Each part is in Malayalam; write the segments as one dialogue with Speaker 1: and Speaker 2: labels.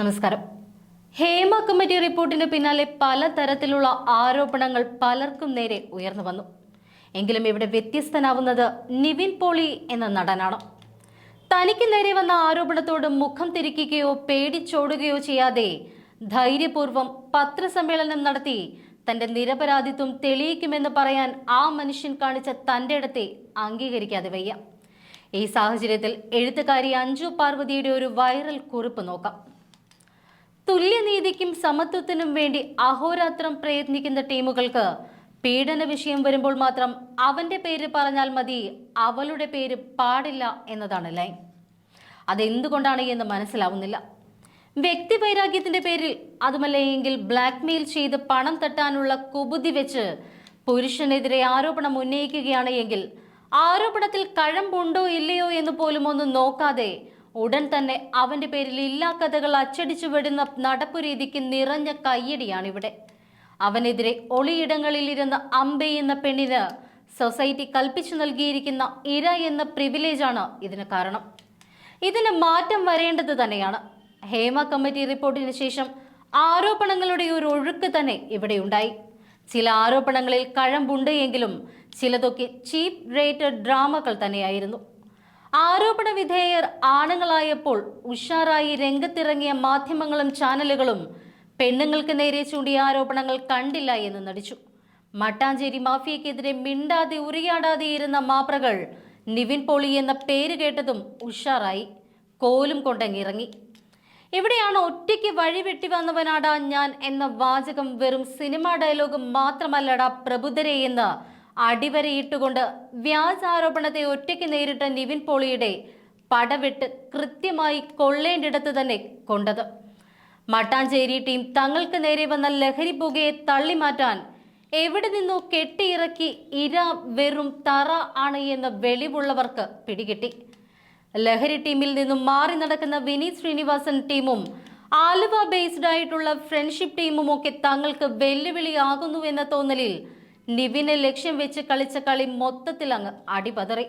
Speaker 1: നമസ്കാരം. ഹേമ കമ്മിറ്റി റിപ്പോർട്ടിന് പിന്നാലെ പലതരത്തിലുള്ള ആരോപണങ്ങൾ പലർക്കും നേരെ ഉയർന്നു വന്നു. എങ്കിലും ഇവിടെ വ്യത്യസ്തനാവുന്നത് നിവിൻ പോളി എന്ന നടനാണ്. തനിക്ക് നേരെ വന്ന ആരോപണത്തോട് മുഖം തിരിക്കുകയോ പേടിച്ചോടുകയോ ചെയ്യാതെ ധൈര്യപൂർവം പത്രസമ്മേളനം നടത്തി തന്റെ നിരപരാധിത്വം തെളിയിക്കുമെന്ന് പറയാൻ ആ മനുഷ്യൻ കാണിച്ച തന്റെ ഇടത്തെ അംഗീകരിക്കാതെ വയ്യ. ഈ സാഹചര്യത്തിൽ എഴുത്തുകാരി അഞ്ജു പാർവതിയുടെ ഒരു വൈറൽ കുറിപ്പ് നോക്കാം. തുല്യനീതിക്കും സമത്വത്തിനും വേണ്ടി അഹോരാത്രം പ്രയത്നിക്കുന്ന ടീമുകൾക്ക് പീഡന വിഷയം വരുമ്പോൾ മാത്രം അവന്റെ പേര് പറഞ്ഞാൽ മതി അവളുടെ പേര് പാടില്ല എന്നതാണ് ലൈൻ. അതെന്തുകൊണ്ടാണ് എന്ന് മനസ്സിലാവുന്നില്ല. വ്യക്തി വൈരാഗ്യത്തിന്റെ പേരിൽ അതുമല്ലെങ്കിൽ ബ്ലാക്ക്മെയിൽ ചെയ്ത് പണം തട്ടാനുള്ള കുബുദ്ധി വെച്ച് പുരുഷനെതിരെ ആരോപണം ഉന്നയിക്കുകയാണ് എങ്കിൽ ആരോപണത്തിൽ കഴമ്പുണ്ടോ ഇല്ലയോ എന്ന് പോലും ഒന്ന് നോക്കാതെ ഉടൻ തന്നെ അവന്റെ പേരിൽ ഇല്ലാ കഥകൾ അച്ചടിച്ചു വിടുന്ന നടപ്പു രീതിക്ക് നിറഞ്ഞ കയ്യടിയാണിവിടെ. അവനെതിരെ ഒളിയിടങ്ങളിലിരുന്ന അമ്പ എന്ന പെണ്ണിന് സൊസൈറ്റി കൽപ്പിച്ചു നൽകിയിരിക്കുന്ന ഇര എന്ന പ്രിവിലേജാണ് ഇതിന് കാരണം. ഇതിന് മാറ്റം വരേണ്ടത് തന്നെയാണ്. ഹേമ കമ്മിറ്റി റിപ്പോർട്ടിന് ശേഷം ആരോപണങ്ങളുടെ ഒരു ഒഴുക്ക് തന്നെ ഇവിടെ ഉണ്ടായി ചില ആരോപണങ്ങളിൽ കഴമ്പുണ്ട് എങ്കിലും ചിലതൊക്കെ ചീപ്പ് റേറ്റഡ് ഡ്രാമകൾ തന്നെയായിരുന്നു. ആരോപണ വിധേയർ ആണുങ്ങളായപ്പോൾ ഉഷാറായി രംഗത്തിറങ്ങിയ മാധ്യമങ്ങളും ചാനലുകളും പെണ്ണുങ്ങൾക്ക് നേരെ ചൂണ്ടിയ ആരോപണങ്ങൾ കണ്ടില്ല എന്ന് നടിച്ചു. മട്ടാഞ്ചേരി മാഫിയക്കെതിരെ മിണ്ടാതെ ഉരിയാടാതെ ഇരുന്ന മാപ്രകൾ നിവിൻ പോളി എന്ന പേര് കേട്ടതും ഉഷാറായി. കോലും കൊണ്ടങ്ങിറങ്ങി. എവിടെയാണ് ഒറ്റയ്ക്ക് വഴി വെട്ടി വന്നവനാടാ ഞാൻ എന്ന വാചകം വെറും സിനിമാ ഡയലോഗ് മാത്രമല്ലടാ പ്രബുദ്ധരെ എന്ന് അടിവരയിട്ടുകൊണ്ട് വ്യാജാരോപണത്തെ ഒറ്റയ്ക്ക് നേരിട്ട നിവിൻ പോളിയുടെ പടവെട്ട് കൃത്യമായി കൊള്ളേണ്ടിടത്ത് തന്നെ കൊണ്ടത്. മട്ടാഞ്ചേരി ടീം തങ്ങൾക്ക് നേരെ വന്ന ലഹരി പുകയെ തള്ളിമാറ്റാൻ എവിടെ നിന്നോ കെട്ടിയിറക്കി ഇര വെറും തറ ആണ് എന്ന് വെളിവുള്ളവർക്ക് പിടികിട്ടി. ലഹരി ടീമിൽ നിന്നും മാറി നടക്കുന്ന വിനീത് ശ്രീനിവാസൻ ടീമും ആലുവ ബേസ്ഡ് ആയിട്ടുള്ള ഫ്രണ്ട്ഷിപ്പ് ടീമും ഒക്കെ തങ്ങൾക്ക് വെല്ലുവിളിയാകുന്നു എന്ന തോന്നലിൽ നിവിനെ ലക്ഷ്യം വെച്ച് കളിച്ച കളി മൊത്തത്തിൽ അങ്ങ് അടിപതറി.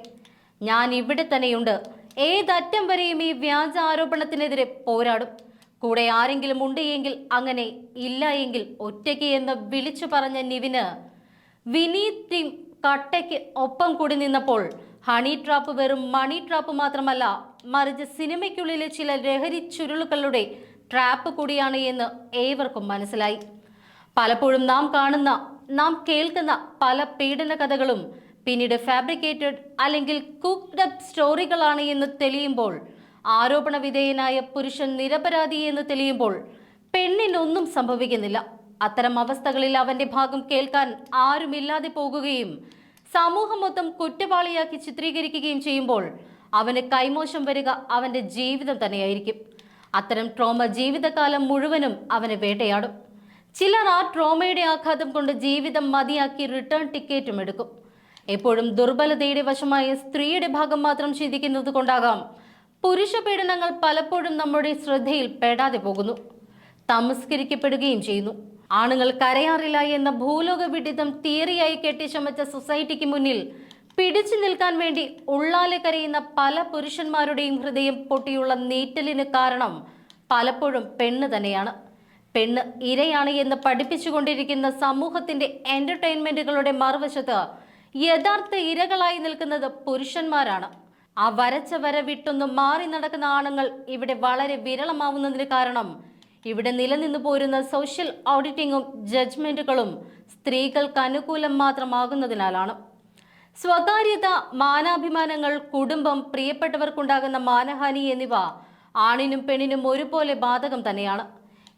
Speaker 1: ഞാൻ ഇവിടെ തന്നെയുണ്ട്. ഏതറ്റം വരെയും ഈ വ്യാജ ആരോപണത്തിനെതിരെ പോരാടും. കൂടെ ആരെങ്കിലും ഉണ്ട് എങ്കിൽ അങ്ങനെ ഇല്ല എങ്കിൽ ഒറ്റയ്ക്ക് എന്ന് വിളിച്ചു പറഞ്ഞ നിവിന് വിനീത് ടീം കട്ടയ്ക്ക് ഒപ്പം കൂടി നിന്നപ്പോൾ ഹണി ട്രാപ്പ് വെറും മണി ട്രാപ്പ് മാത്രമല്ല മറിച്ച് സിനിമയ്ക്കുള്ളിലെ ചില ലഹരി ചുരുളുകളുടെ ട്രാപ്പ് കൂടിയാണ് എന്ന് ഏവർക്കും മനസ്സിലായി. പലപ്പോഴും നാം കാണുന്ന നാം കേൾക്കുന്ന പല പീഡന കഥകളും പിന്നീട് ഫാബ്രിക്കേറ്റഡ് അല്ലെങ്കിൽ കുക്ക്ഡ് അപ്പ് സ്റ്റോറികളാണ് എന്ന് തെളിയുമ്പോൾ ആരോപണ വിധേയനായ പുരുഷൻ നിരപരാധി എന്ന് തെളിയുമ്പോൾ പെണ്ണിനൊന്നും സംഭവിക്കുന്നില്ല. അത്തരം അവസ്ഥകളിൽ അവന്റെ ഭാഗം കേൾക്കാൻ ആരുമില്ലാതെ പോകുകയും സമൂഹം മൊത്തം കുറ്റവാളിയാക്കി ചിത്രീകരിക്കുകയും ചെയ്യുമ്പോൾ അവന് കൈമോശം വരിക അവന്റെ ജീവിതം തന്നെയായിരിക്കും. അത്തരം ട്രോമ ജീവിതകാലം മുഴുവനും അവനെ വേട്ടയാടും. ചിലർ ആ ട്രോമയുടെ ആഘാതം കൊണ്ട് ജീവിതം മതിയാക്കി റിട്ടേൺ ടിക്കറ്റും എടുക്കും. എപ്പോഴും ദുർബലതയുടെ വശമായ സ്ത്രീയുടെ ഭാഗം മാത്രം ചിന്തിക്കുന്നത് കൊണ്ടാകാം. പുരുഷ പീഡനങ്ങൾ പലപ്പോഴും നമ്മുടെ ശ്രദ്ധയിൽ പെടാതെ പോകുന്നു. തമസ്കരിക്കപ്പെടുകയും ചെയ്യുന്നു. ആണുങ്ങൾ കരയാറില്ല എന്ന ഭൂലോക വിഡിതം തിയറിയായി കെട്ടി കെട്ടിച്ചമച്ച സൊസൈറ്റിക്ക് മുന്നിൽ പിടിച്ചു നിൽക്കാൻ വേണ്ടി ഉള്ളാലെ കരയുന്ന പല പുരുഷന്മാരുടെയും ഹൃദയം പൊട്ടിയുള്ള നീറ്റലിന് കാരണം പലപ്പോഴും പെണ്ണ് തന്നെയാണ്. പെണ്ണ് ഇരയാണ് എന്ന് പഠിപ്പിച്ചുകൊണ്ടിരിക്കുന്ന സമൂഹത്തിന്റെ എന്റർടൈൻമെന്റുകളുടെ മറുവശത്ത് യഥാർത്ഥ ഇരകളായി നിൽക്കുന്നത് പുരുഷന്മാരാണ്. ആ വരച്ച വര വിട്ടൊന്ന് മാറി നടക്കുന്ന ആണുങ്ങൾ ഇവിടെ വളരെ വിരളമാവുന്നതിന് കാരണം ഇവിടെ നിലനിന്നു പോരുന്ന സോഷ്യൽ ഓഡിറ്റിങ്ങും ജഡ്ജ്മെന്റുകളും സ്ത്രീകൾക്ക് അനുകൂലം മാത്രമാകുന്നതിനാലാണ്. സ്വകാര്യത മാനാഭിമാനങ്ങൾ കുടുംബം പ്രിയപ്പെട്ടവർക്കുണ്ടാകുന്ന മാനഹാനി എന്നിവ ആണിനും പെണ്ണിനും ഒരുപോലെ ബാധകം തന്നെയാണ്.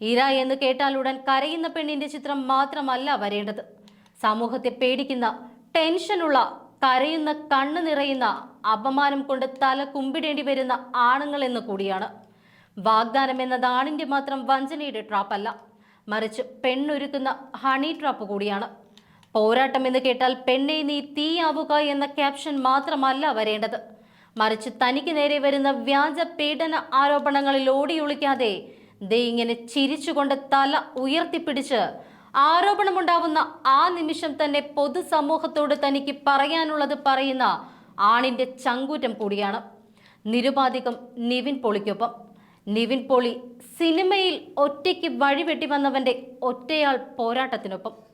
Speaker 1: ഇര എന്ന് കേട്ടാലുടൻ കരയുന്ന പെണ്ണിന്റെ ചിത്രം മാത്രമല്ല വരേണ്ടത്. സമൂഹത്തെ പേടിക്കുന്ന ടെൻഷനുള്ള കരയുന്ന കണ്ണു നിറയുന്ന അപമാനം കൊണ്ട് തല കുമ്പിടേണ്ടി വരുന്ന ആണുങ്ങൾ എന്ന് കൂടിയാണ്. വാഗ്ദാനം എന്നത് ആണിന്റെ മാത്രം വഞ്ചനയുടെ ട്രാപ്പല്ല. മറിച്ച് പെണ്ണൊരുക്കുന്ന ഹണി ട്രാപ്പ് കൂടിയാണ്. പോരാട്ടം എന്ന് കേട്ടാൽ പെണ്ണെ നീ തീയാവുക എന്ന ക്യാപ്ഷൻ മാത്രമല്ല വരേണ്ടത്. മറിച്ച് തനിക്ക് നേരെ വരുന്ന വ്യാജ പീഡന ആരോപണങ്ങളിൽ ഓടിയൊളിക്കാതെ ദേ ഇങ്ങനെ ചിരിച്ചുകൊണ്ട് തല ഉയർത്തിപ്പിടിച്ച് ആരോപണമുണ്ടാവുന്ന ആ നിമിഷം തന്നെ പൊതുസമൂഹത്തോട് തനിക്ക് പറയാനുള്ളത് പറയുന്ന ആണിന്റെ ചങ്കൂറ്റം കൂടിയാണ്. നിരുപാധികം നിവിൻ പോളിക്കൊപ്പം. നിവിൻ പോളി സിനിമയിൽ ഒറ്റയ്ക്ക് വഴിവെട്ടി വന്നവന്റെ ഒറ്റയാൾ പോരാട്ടത്തിനൊപ്പം.